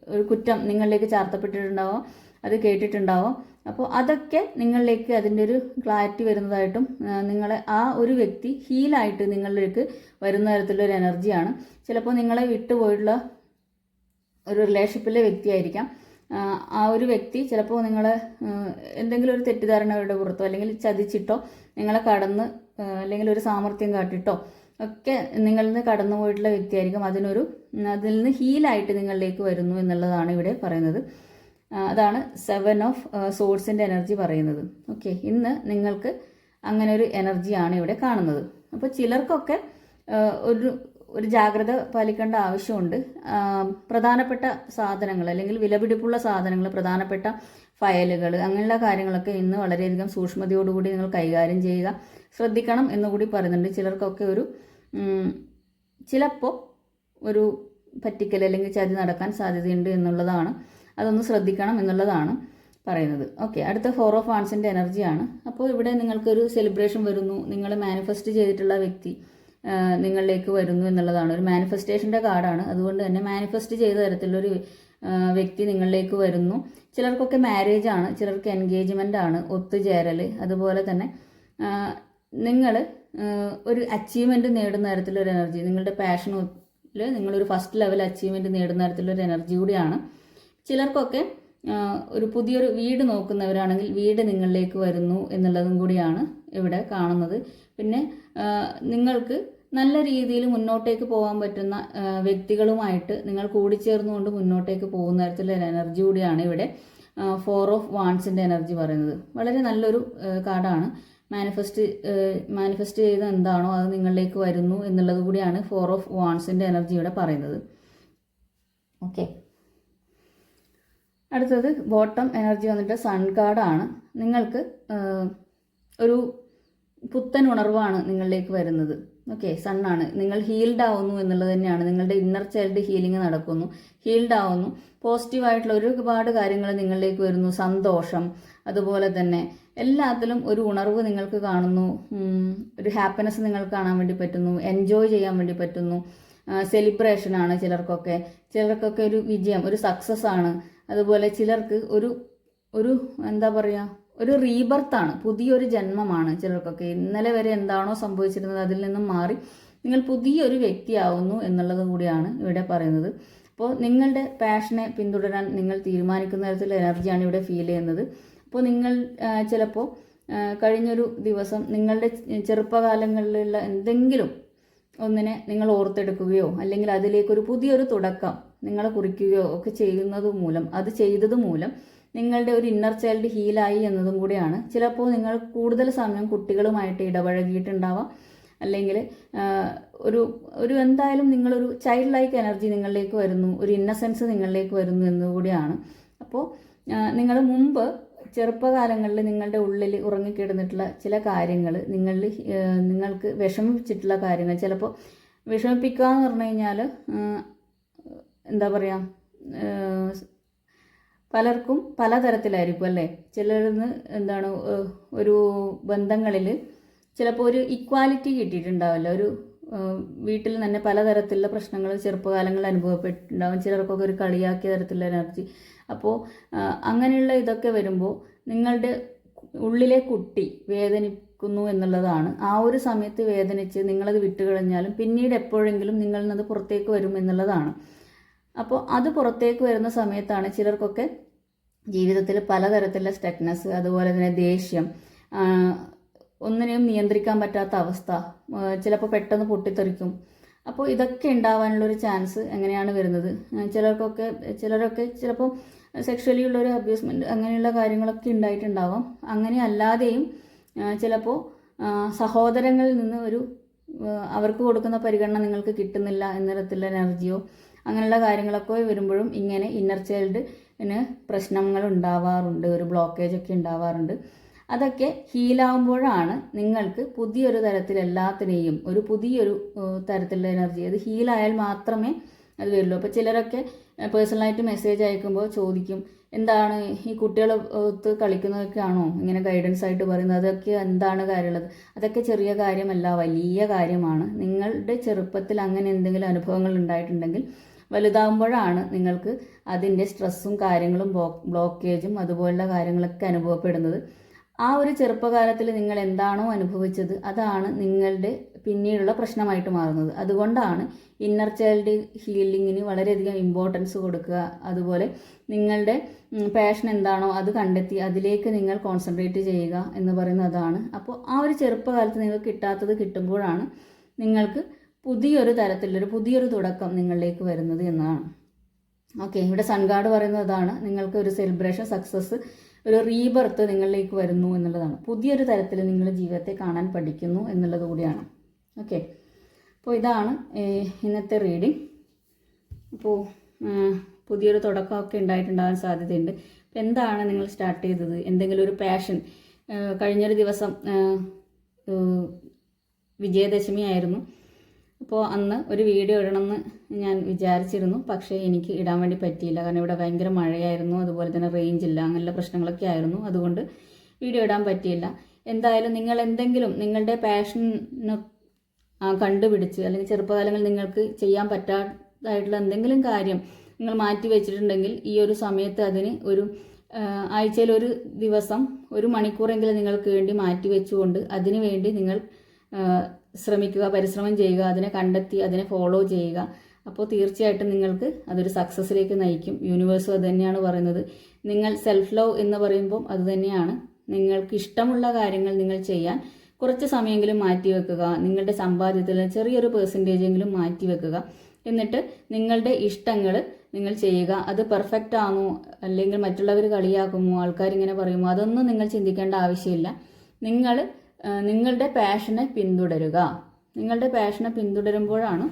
ഒരു കുറ്റം നിങ്ങളിലേക്ക് ചാർത്തപ്പെട്ടിട്ടുണ്ടാവും? അത് കേട്ടിട്ടുണ്ടാവോ? അപ്പോൾ അതൊക്കെ നിങ്ങളിലേക്ക് അതിന്റെ ഒരു ക്ലാരിറ്റി വരുന്നതായിട്ടും നിങ്ങളെ ആ ഒരു വ്യക്തി ഹീലായിട്ട് നിങ്ങളിലേക്ക് വരുന്ന തരത്തിലുള്ള ഒരു എനർജിയാണ്. ചിലപ്പോൾ നിങ്ങളെ വിട്ടുപോയിട്ടുള്ള ഒരു റിലേഷൻഷിപ്പിലെ വ്യക്തിയായിരിക്കാം. ആ, ആ ഒരു വ്യക്തി ചിലപ്പോൾ നിങ്ങളെ എന്തെങ്കിലും ഒരു തെറ്റിദ്ധാരണയുടെ പുറത്തോ അല്ലെങ്കിൽ ചതിച്ചിട്ടോ നിങ്ങളെ കടന്ന് അല്ലെങ്കിൽ ഒരു സാമർത്ഥ്യം കാട്ടിട്ടോ ഒക്കെ നിങ്ങളിൽ നിന്ന് കടന്നു പോയിട്ടുള്ള വ്യക്തിയായിരിക്കും. അതിനൊരു അതിൽ നിന്ന് ഹീലായിട്ട് നിങ്ങളിലേക്ക് വരുന്നു എന്നുള്ളതാണ് ഇവിടെ പറയുന്നത്. അതാണ് സെവൻ ഓഫ് സോഴ്സിന്റെ എനർജി പറയുന്നത്. ഓക്കെ ഇന്ന് നിങ്ങൾക്ക് അങ്ങനെ ഒരു എനർജിയാണ് ഇവിടെ കാണുന്നത്. അപ്പോൾ ചിലർക്കൊക്കെ ഒരു ഒരു ജാഗ്രത പാലിക്കേണ്ട ആവശ്യമുണ്ട്. പ്രധാനപ്പെട്ട സാധനങ്ങൾ അല്ലെങ്കിൽ വിലപിടിപ്പുള്ള സാധനങ്ങൾ പ്രധാനപ്പെട്ട ഫയലുകൾ അങ്ങനെയുള്ള കാര്യങ്ങളൊക്കെ ഇന്ന് വളരെയധികം സൂക്ഷ്മതയോടുകൂടി നിങ്ങൾ കൈകാര്യം ചെയ്യുക ശ്രദ്ധിക്കണം എന്നുകൂടി പറയുന്നുണ്ട്. ചിലർക്കൊക്കെ ഒരു ചിലപ്പോൾ ഒരു പറ്റിക്കൽ അല്ലെങ്കിൽ ചതി നടക്കാൻ സാധ്യതയുണ്ട് എന്നുള്ളതാണ്. അതൊന്ന് ശ്രദ്ധിക്കണം എന്നുള്ളതാണ് പറയുന്നത്. ഓക്കെ അടുത്ത ഫോർ ഓഫ് ആൺസിന്റെ എനർജിയാണ് അപ്പോൾ ഇവിടെ നിങ്ങൾക്കൊരു സെലിബ്രേഷൻ വരുന്നു. നിങ്ങൾ മാനിഫെസ്റ്റ് ചെയ്തിട്ടുള്ള വ്യക്തി നിങ്ങളിലേക്ക് വരുന്നു എന്നുള്ളതാണ്. ഒരു മാനിഫെസ്റ്റേഷന്റെ കാർഡാണ് അതുകൊണ്ട് തന്നെ മാനിഫെസ്റ്റ് ചെയ്ത തരത്തിലൊരു ആ, വ്യക്തി നിങ്ങളിലേക്ക് വരുന്നു. ചിലർക്കൊക്കെ മാരേജ് ആണ്. ചിലർക്ക് എൻഗേജ്മെന്റ് ആണ്. ഒത്തുചേരൽ അതുപോലെ തന്നെ നിങ്ങൾ ഒരു അച്ചീവ്മെന്റ് നേടുന്ന തരത്തിലൊരു എനർജി നിങ്ങളുടെ പാഷനിൽ നിങ്ങളൊരു ഫസ്റ്റ് ലെവൽ അച്ചീവ്മെന്റ് നേടുന്ന തരത്തിലൊരു എനർജി കൂടിയാണ്. ചിലർക്കൊക്കെ ഒരു പുതിയൊരു വീട് നോക്കുന്നവരാണെങ്കിൽ വീട് നിങ്ങളിലേക്ക് വരുന്നു എന്നുള്ളതും കൂടിയാണ് ഇവിടെ കാണുന്നത്. പിന്നെ നിങ്ങൾക്ക് നല്ല രീതിയിൽ മുന്നോട്ടേക്ക് പോകാൻ പറ്റുന്ന വ്യക്തികളുമായിട്ട് നിങ്ങൾ കൂടിച്ചേർന്നുകൊണ്ട് മുന്നോട്ടേക്ക് പോകുന്ന തരത്തിലൊരു എനർജി കൂടിയാണ് ഇവിടെ ഫോർ ഓഫ് വാൺസിന്റെ എനർജി പറയുന്നത്. വളരെ നല്ലൊരു കാർഡാണ് മാനിഫെസ്റ്റ് മാനിഫെസ്റ്റ് ചെയ്ത് എന്താണോ അത് നിങ്ങളിലേക്ക് വരുന്നു എന്നുള്ളത് കൂടിയാണ് ഫോർ ഓഫ് വാൺസിന്റെ എനർജി ഇവിടെ പറയുന്നത്. ഓക്കെ അടുത്തത് ബോട്ടം എനർജി വന്നിട്ട് സൺ കാർഡാണ് നിങ്ങൾക്ക് ഒരു പുത്തൻ ഉണർവാണ് നിങ്ങളിലേക്ക് വരുന്നത്. ഓക്കെ സണ്ണാണ് നിങ്ങൾ ഹീൽഡ് ആവുന്നു എന്നുള്ളത് തന്നെയാണ്. നിങ്ങളുടെ ഇന്നർ ചൈൽഡ് ഹീലിംഗ് നടക്കുന്നു. ഹീൽഡ് ആവുന്നു. പോസിറ്റീവായിട്ടുള്ള ഒരുപാട് കാര്യങ്ങൾ നിങ്ങളിലേക്ക് വരുന്നു. സന്തോഷം അതുപോലെ തന്നെ എല്ലാത്തിലും ഒരു ഉണർവ് നിങ്ങൾക്ക് കാണുന്നു. ഒരു ഹാപ്പിനെസ് നിങ്ങൾക്ക് കാണാൻ വേണ്ടി പറ്റുന്നു. എൻജോയ് ചെയ്യാൻ വേണ്ടി പറ്റുന്നു. സെലിബ്രേഷൻ ആണ് ചിലർക്കൊക്കെ. ചിലർക്കൊക്കെ ഒരു വിജയം ഒരു സക്സസ് ആണ്. അതുപോലെ ചിലർക്ക് ഒരു ഒരു എന്താ പറയുക ഒരു റീബർത്താണ് പുതിയൊരു ജന്മമാണ് ചിലർക്കൊക്കെ. ഇന്നലെ വരെ എന്താണോ സംഭവിച്ചിരുന്നത് അതിൽ നിന്നും മാറി നിങ്ങൾ പുതിയൊരു വ്യക്തിയാവുന്നു എന്നുള്ളത് കൂടിയാണ് ഇവിടെ പറയുന്നത്. അപ്പോൾ നിങ്ങളുടെ പാഷനെ പിന്തുടരാൻ നിങ്ങൾ തീരുമാനിക്കുന്ന തരത്തിലുള്ള എനർജിയാണ് ഇവിടെ ഫീൽ ചെയ്യുന്നത്. അപ്പോൾ നിങ്ങൾ ചിലപ്പോൾ കഴിഞ്ഞൊരു ദിവസം നിങ്ങളുടെ ചെറുപ്പകാലങ്ങളിലുള്ള എന്തെങ്കിലും ഒന്നിനെ നിങ്ങൾ ഓർത്തെടുക്കുകയോ അല്ലെങ്കിൽ അതിലേക്കൊരു പുതിയൊരു തുടക്കം നിങ്ങളെ കുറിക്കുകയോ ഒക്കെ ചെയ്യുന്നത് മൂലം അത് ചെയ്തത് മൂലം നിങ്ങളുടെ ഒരു ഇന്നർ ചൈൽഡ് ഹീലായി എന്നതും കൂടിയാണ്. ചിലപ്പോൾ നിങ്ങൾ കൂടുതൽ സമയം കുട്ടികളുമായിട്ട് ഇടപഴകിയിട്ടുണ്ടാവാം. അല്ലെങ്കിൽ ഒരു ഒരു എന്തായാലും നിങ്ങളൊരു ചൈൽഡ് ലൈക്ക് എനർജി നിങ്ങളിലേക്ക് വരുന്നു ഒരു ഇന്നസെൻസ് നിങ്ങളിലേക്ക് വരുന്നു എന്നുകൂടിയാണ് അപ്പോൾ നിങ്ങൾ മുമ്പ് ചെറുപ്പകാലങ്ങളിൽ നിങ്ങളുടെ ഉള്ളിൽ ഉറങ്ങിക്കിടന്നിട്ടുള്ള ചില കാര്യങ്ങൾ നിങ്ങളിൽ നിങ്ങൾക്ക് വിഷമിപ്പിച്ചിട്ടുള്ള കാര്യങ്ങൾ ചിലപ്പോൾ വിഷമിപ്പിക്കുക എന്ന് പറഞ്ഞു കഴിഞ്ഞാൽ എന്താ പറയുക പലർക്കും പലതരത്തിലായിരിക്കും അല്ലേ? ചിലരിന്ന് എന്താണ് ഒരു ബന്ധങ്ങളിൽ ചിലപ്പോൾ ഒരു ഇക്വാലിറ്റി കിട്ടിയിട്ടുണ്ടാവില്ല. ഒരു വീട്ടിൽ തന്നെ പലതരത്തിലുള്ള പ്രശ്നങ്ങൾ ചെറുപ്പകാലങ്ങളിൽ അനുഭവപ്പെട്ടിട്ടുണ്ടാവും. ചിലർക്കൊക്കെ ഒരു കളിയാക്കിയ തരത്തിലുള്ള എനർജി അപ്പോൾ അങ്ങനെയുള്ള ഇതൊക്കെ വരുമ്പോൾ നിങ്ങളുടെ ഉള്ളിലെ കുട്ടി വേദനിക്കുന്നു എന്നുള്ളതാണ്. ആ ഒരു സമയത്ത് വേദനിച്ച് നിങ്ങളത് വിട്ടുകളഞ്ഞാലും പിന്നീട് എപ്പോഴെങ്കിലും നിങ്ങളിൽ നിന്ന് പുറത്തേക്ക് വരും എന്നുള്ളതാണ്. അപ്പോൾ അത് പുറത്തേക്ക് വരുന്ന സമയത്താണ് ചിലർക്കൊക്കെ ജീവിതത്തിൽ പലതരത്തിലുള്ള സ്റ്റക്നെസ് അതുപോലെ തന്നെ ദേഷ്യം ഒന്നിനെയും നിയന്ത്രിക്കാൻ പറ്റാത്ത അവസ്ഥ ചിലപ്പോൾ പെട്ടെന്ന് പൊട്ടിത്തെറിക്കും. അപ്പോൾ ഇതൊക്കെ ഉണ്ടാവാനുള്ള ഒരു ചാൻസ് എങ്ങനെയാണ് വരുന്നത്? ചിലർക്കൊക്കെ ചിലരൊക്കെ ചിലപ്പോൾ സെക്ഷലി ഉള്ളൊരു അബ്യൂസ്മെന്റ് അങ്ങനെയുള്ള കാര്യങ്ങളൊക്കെ ഉണ്ടായിട്ടുണ്ടാവാം. അങ്ങനെ അല്ലാതെയും ചിലപ്പോൾ സഹോദരങ്ങളിൽ നിന്ന് ഒരു അവർക്ക് കൊടുക്കുന്ന പരിഗണന നിങ്ങൾക്ക് കിട്ടുന്നില്ല എന്ന തരത്തിലുള്ള എനർജിയോ അങ്ങനെയുള്ള കാര്യങ്ങളൊക്കെ വരുമ്പോഴും ഇങ്ങനെ ഇന്നർ ചൈൽഡിന് പ്രശ്നങ്ങൾ ഉണ്ടാവാറുണ്ട് ഒരു ബ്ലോക്കേജ് ഒക്കെ ഉണ്ടാവാറുണ്ട്. അതൊക്കെ ഹീലാവുമ്പോഴാണ് നിങ്ങൾക്ക് പുതിയൊരു തരത്തിൽ എല്ലാത്തിനെയും ഒരു പുതിയൊരു തരത്തിലുള്ള എനർജി. അത് ഹീലായാൽ മാത്രമേ അത് വരുള്ളൂ. അപ്പോൾ ചിലരൊക്കെ പേഴ്സണലായിട്ട് മെസ്സേജ് അയക്കുമ്പോൾ ചോദിക്കും എന്താണ് ഈ കുട്ടികൾ ഒത്ത് കളിക്കുന്നതൊക്കെയാണോ ഇങ്ങനെ ഗൈഡൻസ് ആയിട്ട് പറയുന്നത്. അതൊക്കെ എന്താണ് കാര്യമുള്ളത്? അതൊക്കെ ചെറിയ കാര്യമല്ല വലിയ കാര്യമാണ്. നിങ്ങളുടെ ചെറുപ്പത്തിൽ അങ്ങനെ എന്തെങ്കിലും അനുഭവങ്ങൾ ഉണ്ടായിട്ടുണ്ടെങ്കിൽ വലുതാകുമ്പോഴാണ് നിങ്ങൾക്ക് അതിന്റെ സ്ട്രെസ്സും കാര്യങ്ങളും ബ്ലോക്കേജും അതുപോലുള്ള കാര്യങ്ങളൊക്കെ അനുഭവപ്പെടുന്നത്. ആ ഒരു ചെറുപ്പകാലത്തിൽ നിങ്ങൾ എന്താണോ അനുഭവിച്ചത് അതാണ് നിങ്ങളുടെ പിന്നീടുള്ള പ്രശ്നമായിട്ട് മാറുന്നത്. അതുകൊണ്ടാണ് ഇന്നർ ചൈൽഡ് ഹീലിങ്ങിന് വളരെയധികം ഇമ്പോർട്ടൻസ് കൊടുക്കുക. അതുപോലെ നിങ്ങളുടെ പാഷൻ എന്താണോ അത് കണ്ടെത്തി അതിലേക്ക് നിങ്ങൾ കോൺസെൻട്രേറ്റ് ചെയ്യുക എന്ന് പറയുന്നതാണ്. അപ്പോൾ ആ ഒരു ചെറുപ്പകാലത്ത് നിങ്ങൾക്ക് കിട്ടാത്തത് കിട്ടുമ്പോഴാണ് നിങ്ങൾക്ക് പുതിയൊരു തരത്തിലൊരു പുതിയൊരു തുടക്കം നിങ്ങളിലേക്ക് വരുന്നത് എന്നാണ്. ഓക്കെ ഇവിടെ സൺഗാർഡ് പറയുന്നതാണ്. നിങ്ങൾക്ക് ഒരു സെലിബ്രേഷൻ സക്സസ് ഒരു റീബർത്ത് നിങ്ങളിലേക്ക് വരുന്നു എന്നുള്ളതാണ്. പുതിയൊരു തരത്തിൽ നിങ്ങൾ ജീവിതത്തെ കാണാൻ പഠിക്കുന്നു എന്നുള്ളത് കൂടിയാണ്. ഓക്കെ അപ്പോൾ ഇതാണ് ഇന്നത്തെ റീഡിങ് അപ്പോൾ പുതിയൊരു തുടക്കമൊക്കെ ഉണ്ടായിട്ടുണ്ടാകാൻ സാധ്യതയുണ്ട്. അപ്പോൾ എന്താണ് നിങ്ങൾ സ്റ്റാർട്ട് ചെയ്തത്? എന്തെങ്കിലും ഒരു പാഷൻ കഴിഞ്ഞൊരു ദിവസം വിജയദശമി ആയിരുന്നു. അപ്പോൾ അന്ന് ഒരു വീഡിയോ ഇടണമെന്ന് ഞാൻ വിചാരിച്ചിരുന്നു. പക്ഷേ എനിക്ക് ഇടാൻ വേണ്ടി പറ്റിയില്ല. കാരണം ഇവിടെ ഭയങ്കര മഴയായിരുന്നു. അതുപോലെ തന്നെ റേഞ്ച് ഇല്ല. അങ്ങനെയുള്ള പ്രശ്നങ്ങളൊക്കെ ആയിരുന്നു. അതുകൊണ്ട് വീഡിയോ ഇടാൻ പറ്റിയില്ല. എന്തായാലും നിങ്ങൾ എന്തെങ്കിലും നിങ്ങളുടെ പാഷന് കണ്ടുപിടിച്ച് അല്ലെങ്കിൽ ചെറുപ്പകാലങ്ങളിൽ നിങ്ങൾക്ക് ചെയ്യാൻ പറ്റാതായിട്ടുള്ള എന്തെങ്കിലും കാര്യം നിങ്ങൾ മാറ്റി വെച്ചിട്ടുണ്ടെങ്കിൽ ഈ ഒരു സമയത്ത് അതിന് ഒരു ആഴ്ചയിൽ ഒരു ദിവസം ഒരു മണിക്കൂറെങ്കിലും നിങ്ങൾക്ക് വേണ്ടി മാറ്റി വെച്ചുകൊണ്ട് അതിനു വേണ്ടി നിങ്ങൾ ശ്രമിക്കുക പരിശ്രമം ചെയ്യുക അതിനെ കണ്ടെത്തി അതിനെ ഫോളോ ചെയ്യുക. അപ്പോൾ തീർച്ചയായിട്ടും നിങ്ങൾക്ക് അതൊരു സക്സസ്സിലേക്ക് നയിക്കും. യൂണിവേഴ്സും അത് തന്നെയാണ് പറയുന്നത്. നിങ്ങൾ സെൽഫ് ലവ് എന്ന് പറയുമ്പോൾ അത് തന്നെയാണ് നിങ്ങൾക്ക് ഇഷ്ടമുള്ള കാര്യങ്ങൾ നിങ്ങൾ ചെയ്യാൻ കുറച്ച് സമയമെങ്കിലും മാറ്റി വെക്കുക. നിങ്ങളുടെ സമ്പാദ്യത്തിൽ ചെറിയൊരു പെർസെന്റേജ് എങ്കിലും മാറ്റി വെക്കുക. എന്നിട്ട് നിങ്ങളുടെ ഇഷ്ടങ്ങൾ നിങ്ങൾ ചെയ്യുക. അത് പെർഫെക്റ്റ് ആണോ? അല്ലെങ്കിൽ മറ്റുള്ളവർ കളിയാക്കുമോ? ആൾക്കാരിങ്ങനെ പറയുമോ? അതൊന്നും നിങ്ങൾ ചിന്തിക്കേണ്ട ആവശ്യമില്ല. നിങ്ങൾ നിങ്ങളുടെ പാഷനെ പിന്തുടരുക. നിങ്ങളുടെ പാഷനെ പിന്തുടരുമ്പോഴാണ്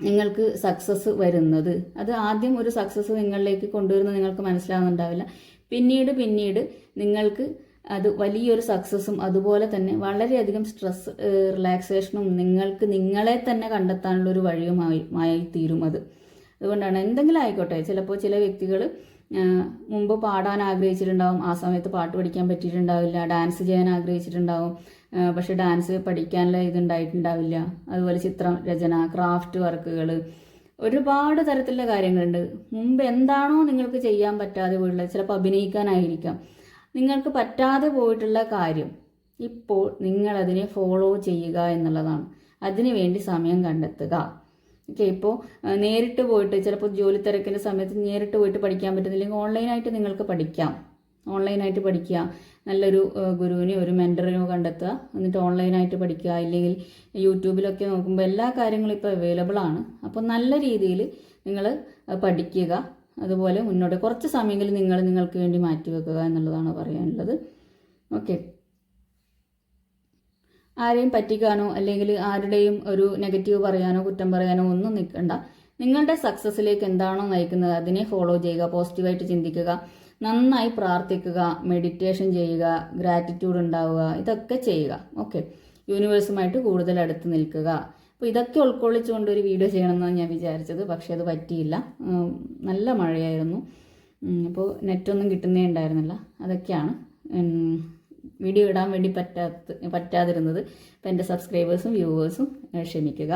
നിങ്ങൾക്ക് സക്സസ് വരുന്നത്. അത് ആദ്യം ഒരു സക്സസ് നിങ്ങളിലേക്ക് കൊണ്ടുവരുന്നത് നിങ്ങൾക്ക് മനസ്സിലാവുന്നുണ്ടാവില്ല. പിന്നീട് പിന്നീട് നിങ്ങൾക്ക് അത് വലിയൊരു സക്സസ്സും അതുപോലെ തന്നെ വളരെയധികം സ്ട്രെസ് റിലാക്സേഷനും നിങ്ങൾക്ക് നിങ്ങളെ തന്നെ കണ്ടെത്താനുള്ള ഒരു വഴിയുമായി മായി തീരും അത്. അതുകൊണ്ടാണ് എന്തെങ്കിലും ആയിക്കോട്ടെ. ചിലപ്പോൾ ചില വ്യക്തികൾ മുമ്പ് പാടാൻ ആഗ്രഹിച്ചിട്ടുണ്ടാവും. ആ സമയത്ത് പാട്ട് പഠിക്കാൻ പറ്റിയിട്ടുണ്ടാവില്ല. ഡാൻസ് ചെയ്യാൻ ആഗ്രഹിച്ചിട്ടുണ്ടാവും. പക്ഷെ ഡാൻസ് പഠിക്കാനുള്ള ഇതുണ്ടായിട്ടുണ്ടാവില്ല അതുപോലെ ചിത്രം രചന ക്രാഫ്റ്റ് വർക്കുകൾ ഒരുപാട് തരത്തിലുള്ള കാര്യങ്ങളുണ്ട്. മുമ്പ് എന്താണോ നിങ്ങൾക്ക് ചെയ്യാൻ പറ്റാതെ പോയിട്ടുള്ളത് ചിലപ്പോൾ അഭിനയിക്കാനായിരിക്കാം. നിങ്ങൾക്ക് പറ്റാതെ പോയിട്ടുള്ള കാര്യം ഇപ്പോൾ നിങ്ങളതിനെ ഫോളോ ചെയ്യുക എന്നുള്ളതാണ്. അതിനു വേണ്ടി സമയം കണ്ടെത്തുക. ഓക്കെ ഇപ്പോൾ നേരിട്ട് പോയിട്ട് ചിലപ്പോൾ ജോലി തിരക്കിന്റെ സമയത്ത് നേരിട്ട് പോയിട്ട് പഠിക്കാൻ പറ്റുന്നില്ലെങ്കിൽ ഓൺലൈനായിട്ട് നിങ്ങൾക്ക് പഠിക്കാം. ഓൺലൈനായിട്ട് പഠിക്കുക. നല്ലൊരു ഗുരുവിനെയോ ഒരു മെന്ററിനെയോ കണ്ടെത്തുക. എന്നിട്ട് ഓൺലൈനായിട്ട് പഠിക്കുക. ഇല്ലെങ്കിൽ യൂട്യൂബിലൊക്കെ നോക്കുമ്പോൾ എല്ലാ കാര്യങ്ങളും ഇപ്പോൾ അവൈലബിൾ ആണ്. അപ്പോൾ നല്ല രീതിയിൽ നിങ്ങൾ പഠിക്കുക. അതുപോലെ മുന്നോട്ട് കുറച്ച് സമയങ്ങളിൽ നിങ്ങൾ നിങ്ങൾക്ക് വേണ്ടി മാറ്റി വെക്കുക എന്നുള്ളതാണ് പറയാനുള്ളത്. ഓക്കെ. ആരെയും പറ്റിക്കാനോ അല്ലെങ്കിൽ ആരുടെയും ഒരു നെഗറ്റീവ് പറയാനോ കുറ്റം പറയാനോ ഒന്നും നിൽക്കണ്ട. നിങ്ങളുടെ സക്സസ്സിലേക്ക് എന്താണോ നയിക്കുന്നത് അതിനെ ഫോളോ ചെയ്യുക പോസിറ്റീവായിട്ട് ചിന്തിക്കുക നന്നായി പ്രാർത്ഥിക്കുക മെഡിറ്റേഷൻ ചെയ്യുക ഗ്രാറ്റിറ്റ്യൂഡ് ഉണ്ടാവുക ഇതൊക്കെ ചെയ്യുക. ഓക്കെ യൂണിവേഴ്സുമായിട്ട് കൂടുതൽ അടുത്ത് നിൽക്കുക. അപ്പോൾ ഇതൊക്കെ ഉൾക്കൊള്ളിച്ചുകൊണ്ട് ഒരു വീഡിയോ ചെയ്യണമെന്നാണ് ഞാൻ വിചാരിച്ചത്. പക്ഷേ അത് പറ്റിയില്ല. നല്ല മഴയായിരുന്നു. അപ്പോൾ നെറ്റൊന്നും കിട്ടുന്നേ ഉണ്ടായിരുന്നില്ല. അതൊക്കെയാണ്. വീഡിയോ ഇടാൻ വേണ്ടി പറ്റാത്ത പറ്റാതിരുന്നത്. അപ്പോൾ എന്റെ സബ്സ്ക്രൈബേഴ്സും വ്യൂവേഴ്സും ക്ഷമിക്കുക.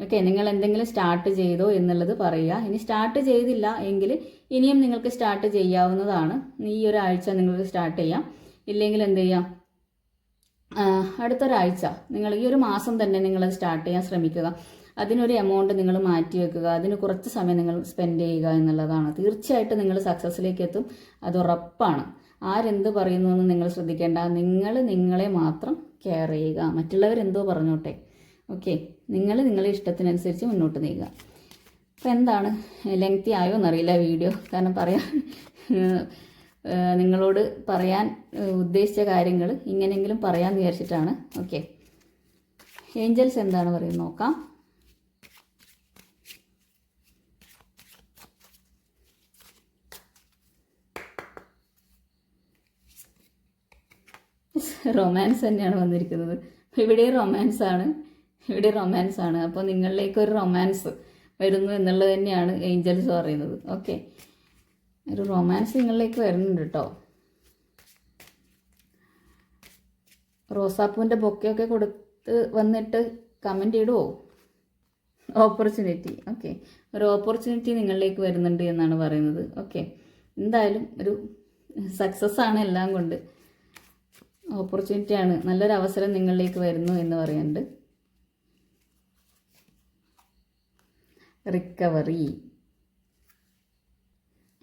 ഓക്കെ നിങ്ങൾ എന്തെങ്കിലും സ്റ്റാർട്ട് ചെയ്തോ എന്നുള്ളത് പറയുക. ഇനി സ്റ്റാർട്ട് ചെയ്തില്ല എങ്കിൽ ഇനിയും നിങ്ങൾക്ക് സ്റ്റാർട്ട് ചെയ്യാവുന്നതാണ്. ഈ ഒരാഴ്ച നിങ്ങൾക്ക് സ്റ്റാർട്ട് ചെയ്യാം. ഇല്ലെങ്കിൽ എന്ത് ചെയ്യാം? അടുത്തൊരാഴ്ച നിങ്ങൾ ഈ ഒരു മാസം തന്നെ നിങ്ങൾ സ്റ്റാർട്ട് ചെയ്യാൻ ശ്രമിക്കുക. അതിനൊരു എമൗണ്ട് നിങ്ങൾ മാറ്റി വെക്കുക. അതിന് കുറച്ച് സമയം നിങ്ങൾ സ്പെൻഡ് ചെയ്യുക എന്നുള്ളതാണ്. തീർച്ചയായിട്ടും നിങ്ങൾ സക്സസ്സിലേക്ക് എത്തും. അത് ഉറപ്പാണ്. ആരെന്ത് പറയുന്നു എന്ന് നിങ്ങൾ ശ്രദ്ധിക്കേണ്ട. നിങ്ങൾ നിങ്ങളെ മാത്രം കെയർ ചെയ്യുക. മറ്റുള്ളവരെന്തോ പറഞ്ഞോട്ടെ. ഓക്കെ നിങ്ങൾ നിങ്ങളുടെ ഇഷ്ടത്തിനനുസരിച്ച് മുന്നോട്ട് നീങ്ങുക. അപ്പോൾ എന്താണ്? ലെങ്തി ആയോ എന്നറിയില്ല വീഡിയോ കാരണം പറയാൻ നിങ്ങളോട് പറയാൻ ഉദ്ദേശിച്ച കാര്യങ്ങൾ ഇങ്ങനെയെങ്കിലും പറയാമെന്ന് വിചാരിച്ചിട്ടാണ്. ഓക്കെ ഏഞ്ചൽസ് എന്താണ് പറയുന്നത്? നോക്കാം. റൊമാൻസ് തന്നെയാണ് വന്നിരിക്കുന്നത്. ഇവിടെ റൊമാൻസ് ആണ്. ഇവിടെ റൊമാൻസ് ആണ്. അപ്പോൾ നിങ്ങളിലേക്ക് ഒരു റൊമാൻസ് വരുന്നു എന്നുള്ളത് തന്നെയാണ് ഏഞ്ചൽസ് പറയുന്നത്. ഓക്കെ ഒരു റൊമാൻസ് നിങ്ങളിലേക്ക് വരുന്നുണ്ട് കേട്ടോ റോസാപ്പൂവിന്റെ ബൊക്കെയൊക്കെ കൊടുത്ത് വന്നിട്ട് കമന്റ് ഇടുമോ ഓപ്പർച്യൂണിറ്റി ഓക്കെ ഒരു ഓപ്പർച്യൂണിറ്റി നിങ്ങളിലേക്ക് വരുന്നുണ്ട് എന്നാണ് പറയുന്നത്. ഓക്കെ എന്തായാലും ഒരു സക്സസ് ആണ് എല്ലാം കൊണ്ട്. ഓപ്പർച്യൂണിറ്റി ആണ് നല്ലൊരു അവസരം നിങ്ങളിലേക്ക് വരുന്നു എന്ന് പറയുന്നുണ്ട്. റിക്കവറി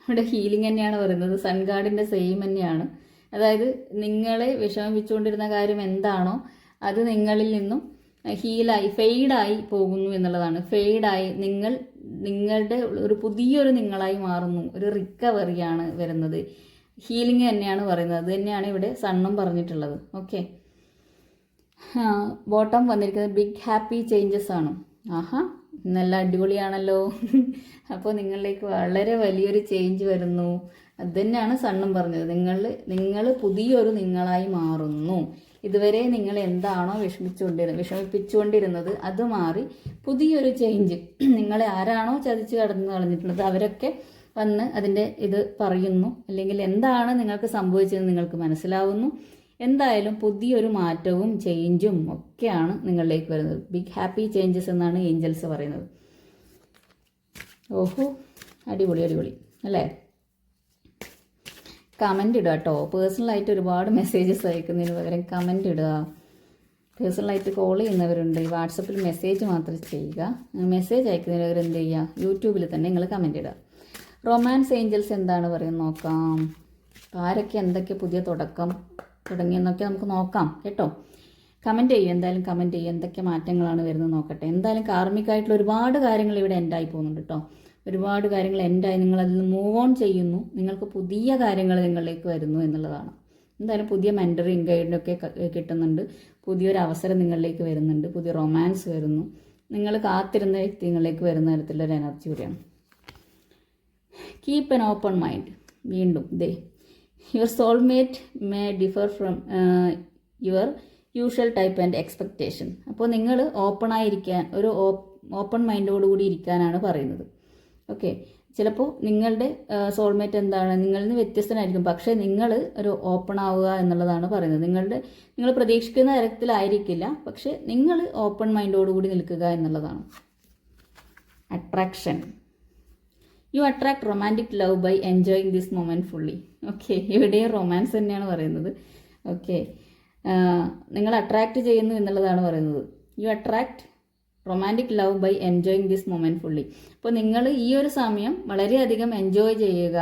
ഇവിടെ ഹീലിംഗ് തന്നെയാണ് പറയുന്നത്. സൺ ഗാർഡിന്റെ സെയിം തന്നെയാണ്. അതായത് നിങ്ങളെ വിഷമിപ്പിച്ചുകൊണ്ടിരുന്ന കാര്യം എന്താണോ അത് നിങ്ങളിൽ നിന്നും ഹീലായി ഫെയ്ഡായി പോകുന്നു എന്നുള്ളതാണ്. ഫെയ്ഡായി നിങ്ങൾ നിങ്ങളുടെ ഒരു പുതിയൊരു നിങ്ങളായി മാറുന്നു. ഒരു റിക്കവറിയാണ് വരുന്നത്. ഹീലിംഗ് തന്നെയാണ് പറയുന്നത്. അത് തന്നെയാണ് ഇവിടെ സണ്ണും പറഞ്ഞിട്ടുള്ളത്. ഓക്കെ ബോട്ടം വന്നിരിക്കുന്നത് ബിഗ് ഹാപ്പി ചേഞ്ചസ് ആണ്. ആഹാ നല്ല അടിപൊളിയാണല്ലോ. അപ്പോൾ നിങ്ങളിലേക്ക് വളരെ വലിയൊരു ചേഞ്ച് വരുന്നു. അത് തന്നെയാണ് സണ്ണും പറഞ്ഞത്. നിങ്ങൾ നിങ്ങൾ പുതിയൊരു നിങ്ങളായി മാറുന്നു. ഇതുവരെ നിങ്ങൾ എന്താണോ വിഷമിച്ചുകൊണ്ടിരുന്നത് വിഷമിപ്പിച്ചുകൊണ്ടിരുന്നത് അത് മാറി പുതിയൊരു ചേഞ്ച് നിങ്ങളെ ആരാണോ ചതിച്ച് കടന്നു കളഞ്ഞിട്ടുള്ളത് അവരൊക്കെ വന്ന് അതിന്റെ ഇത് പറയുന്നു. അല്ലെങ്കിൽ എന്താണ് നിങ്ങൾക്ക് സംഭവിച്ചതെന്ന് നിങ്ങൾക്ക് മനസ്സിലാവുന്നു. എന്തായാലും പുതിയൊരു മാറ്റവും ചേഞ്ചും ഒക്കെയാണ് നിങ്ങളിലേക്ക് വരുന്നത്. ബിഗ് ഹാപ്പി ചേഞ്ചസ് എന്നാണ് ഏഞ്ചൽസ് പറയുന്നത്. ഓഹോ അടിപൊളി അടിപൊളി. അല്ലേ? കമന്റ് ഇടുക കേട്ടോ. പേഴ്സണലായിട്ട് ഒരുപാട് മെസ്സേജസ് അയക്കുന്നതിന് പകരം കമന്റ് ഇടുക. പേഴ്സണലായിട്ട് കോൾ ചെയ്യുന്നവരുണ്ട്. വാട്സപ്പിൽ മെസ്സേജ് മാത്രം ചെയ്യുക. മെസ്സേജ് അയക്കുന്നതിന് പകരം എന്ത് ചെയ്യുക? യൂട്യൂബിൽ തന്നെ നിങ്ങൾ കമന്റ് ഇടുക. റൊമാൻസ് ഏഞ്ചൽസ് എന്താണ് പറയുന്നത് നോക്കാം. ആരൊക്കെ എന്തൊക്കെ പുതിയ തുടക്കം തുടങ്ങിയെന്നൊക്കെ നമുക്ക് നോക്കാം കേട്ടോ. കമന്റ് ചെയ്യും എന്തായാലും കമന്റ് ചെയ്യും. എന്തൊക്കെ മാറ്റങ്ങളാണ് വരുന്നത് നോക്കട്ടെ. എന്തായാലും കാർമികമായിട്ടുള്ള ഒരുപാട് കാര്യങ്ങൾ ഇവിടെ എൻഡായി പോകുന്നുണ്ട് കേട്ടോ. ഒരുപാട് കാര്യങ്ങൾ എൻഡായി നിങ്ങൾ അതിൽ മൂവ് ഓൺ ചെയ്യുന്നു. നിങ്ങൾക്ക് പുതിയ കാര്യങ്ങൾ നിങ്ങളിലേക്ക് വരുന്നു എന്നുള്ളതാണ്. എന്തായാലും പുതിയ മെന്ററിങ് ഗൈഡിനൊക്കെ കിട്ടുന്നുണ്ട്. പുതിയൊരു അവസരം നിങ്ങളിലേക്ക് വരുന്നുണ്ട്. പുതിയ റൊമാൻസ് വരുന്നു. നിങ്ങൾ കാത്തിരുന്ന വ്യക്തികളിലേക്ക് വരുന്ന തരത്തിലൊരു എനർജി കൂടിയാണ്. കീപ്പ് എൻ ഓപ്പൺ മൈൻഡ് വീണ്ടും ദേ your soulmate may differ from your usual type and expectation അപ്പോൾ നിങ്ങൾ ഓപ്പൺ ആയിരിക്കാൻ ഒരു ഓപ്പൺ മൈൻഡോടുകൂടി ഇരിക്കാനാണ് പറയുന്നത്. ഓക്കെ ചിലപ്പോൾ നിങ്ങളുടെ സോൾമേറ്റ് എന്താണ് നിങ്ങളിൽ നിന്ന് വ്യത്യസ്തനായിരിക്കും. പക്ഷേ നിങ്ങൾ ഒരു ഓപ്പൺ ആവുക എന്നുള്ളതാണ് പറയുന്നത്. നിങ്ങളുടെ നിങ്ങൾ പ്രതീക്ഷിക്കുന്ന തരത്തിലായിരിക്കില്ല. പക്ഷേ നിങ്ങൾ ഓപ്പൺ മൈൻഡോടുകൂടി നിൽക്കുക എന്നുള്ളതാണ്. Attraction you attract romantic love by enjoying this moment fully okay എവിടെയും റൊമാൻസ് തന്നെയാണ് പറയുന്നത്. ഓക്കെ നിങ്ങൾ അട്രാക്റ്റ് ചെയ്യുന്നു എന്നുള്ളതാണ് പറയുന്നത്. You attract romantic love by enjoying this moment fully അപ്പോൾ നിങ്ങൾ ഈ ഒരു സമയം വളരെയധികം എൻജോയ് ചെയ്യുക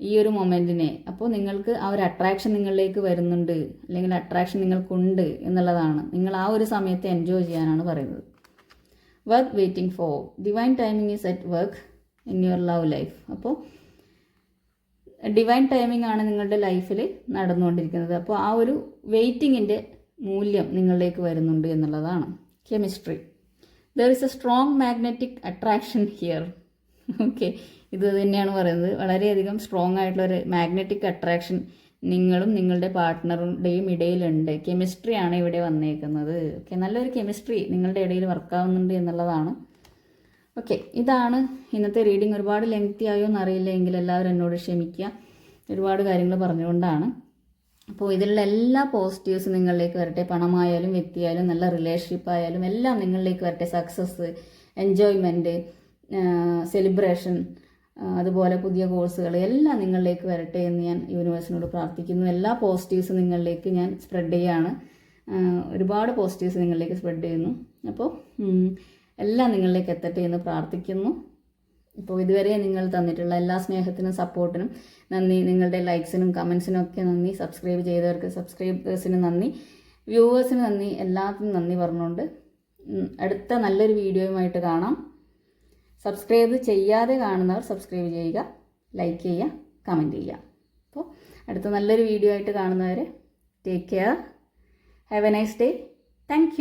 ഈ ഒരു മൊമെന്റിനെ അപ്പോൾ നിങ്ങൾക്ക് ആ ഒരു അട്രാക്ഷൻ നിങ്ങളിലേക്ക് വരുന്നുണ്ട് അല്ലെങ്കിൽ അട്രാക്ഷൻ നിങ്ങൾക്കുണ്ട് എന്നുള്ളതാണ് നിങ്ങൾ ആ ഒരു സമയത്ത് എൻജോയ് ചെയ്യാനാണ് പറയുന്നത്. Work waiting for divine timing is at work in your love life അപ്പോൾ ഡിവൈൻ ടൈമിംഗ് ആണ് നിങ്ങളുടെ ലൈഫിൽ നടന്നുകൊണ്ടിരിക്കുന്നത്. അപ്പോൾ ആ ഒരു വെയിറ്റിങ്ങിന്റെ മൂല്യം നിങ്ങളിലേക്ക് വരുന്നുണ്ട് എന്നുള്ളതാണ് chemistry there is a strong magnetic attraction here okay ഇത് തന്നെയാണ് പറയുന്നത്. വളരെയധികം സ്ട്രോങ് ആയിട്ടുള്ള ഒരു മാഗ്നറ്റിക് അട്രാക്ഷൻ നിങ്ങളും നിങ്ങളുടെ പാർട്ട്ണറുടെയും ഇടയിലുണ്ട്. കെമിസ്ട്രിയാണ് ഇവിടെ വന്നേക്കുന്നത്. ഓക്കെ നല്ലൊരു കെമിസ്ട്രി നിങ്ങളുടെ ഇടയിൽ വർക്കാവുന്നുണ്ട് എന്നുള്ളതാണ് ഓക്കെ ഇതാണ് ഇന്നത്തെ റീഡിംഗ് ഒരുപാട് ലെങ്തി ആയോ എന്നറിയില്ല എങ്കിൽ എല്ലാവരും എന്നോട് ക്ഷമിക്കുക. ഒരുപാട് കാര്യങ്ങൾ പറഞ്ഞുകൊണ്ടാണ്. അപ്പോൾ ഇതിലുള്ള എല്ലാ പോസിറ്റീവ്സ് നിങ്ങളിലേക്ക് വരട്ടെ. പണമായാലും വ്യക്തിയായാലും നല്ല റിലേഷൻഷിപ്പ് ആയാലും എല്ലാം നിങ്ങളിലേക്ക് വരട്ടെ. സക്സസ് എൻജോയ്മെന്റ് സെലിബ്രേഷൻ അതുപോലെ പുതിയ കോഴ്സുകൾ എല്ലാം നിങ്ങളിലേക്ക് വരട്ടെ എന്ന് ഞാൻ യൂണിവേഴ്സിനോട് പ്രാർത്ഥിക്കുന്നു. എല്ലാ പോസിറ്റീവ്സ് നിങ്ങളിലേക്ക് ഞാൻ സ്പ്രെഡ് ചെയ്യാണ്. ഒരുപാട് പോസിറ്റീവ്സ് നിങ്ങളിലേക്ക് സ്പ്രെഡ് ചെയ്യുന്നു. അപ്പോൾ എല്ലാം നിങ്ങളിലേക്ക് എത്തട്ടെ എന്ന് പ്രാർത്ഥിക്കുന്നു. ഇപ്പോൾ ഇതുവരെ നിങ്ങൾ തന്നിട്ടുള്ള എല്ലാ സ്നേഹത്തിനും സപ്പോർട്ടിനും നന്ദി. നിങ്ങളുടെ ലൈക്സിനും കമൻസിനും ഒക്കെ നന്ദി. സബ്സ്ക്രൈബ് ചെയ്തവർക്ക് സബ്സ്ക്രൈബേഴ്സിന് നന്ദി. വ്യൂവേഴ്സിന് നന്ദി. എല്ലാത്തിനും നന്ദി പറഞ്ഞുകൊണ്ട് അടുത്ത നല്ലൊരു വീഡിയോയുമായിട്ട് കാണാം. സബ്സ്ക്രൈബ് ചെയ്യാതെ കാണുന്നവർ സബ്സ്ക്രൈബ് ചെയ്യുക ലൈക്ക് ചെയ്യുക കമന്റ് ചെയ്യുക. അപ്പോൾ അടുത്ത നല്ലൊരു വീഡിയോ ആയിട്ട് കാണുന്നവരെ take care have a nice day thank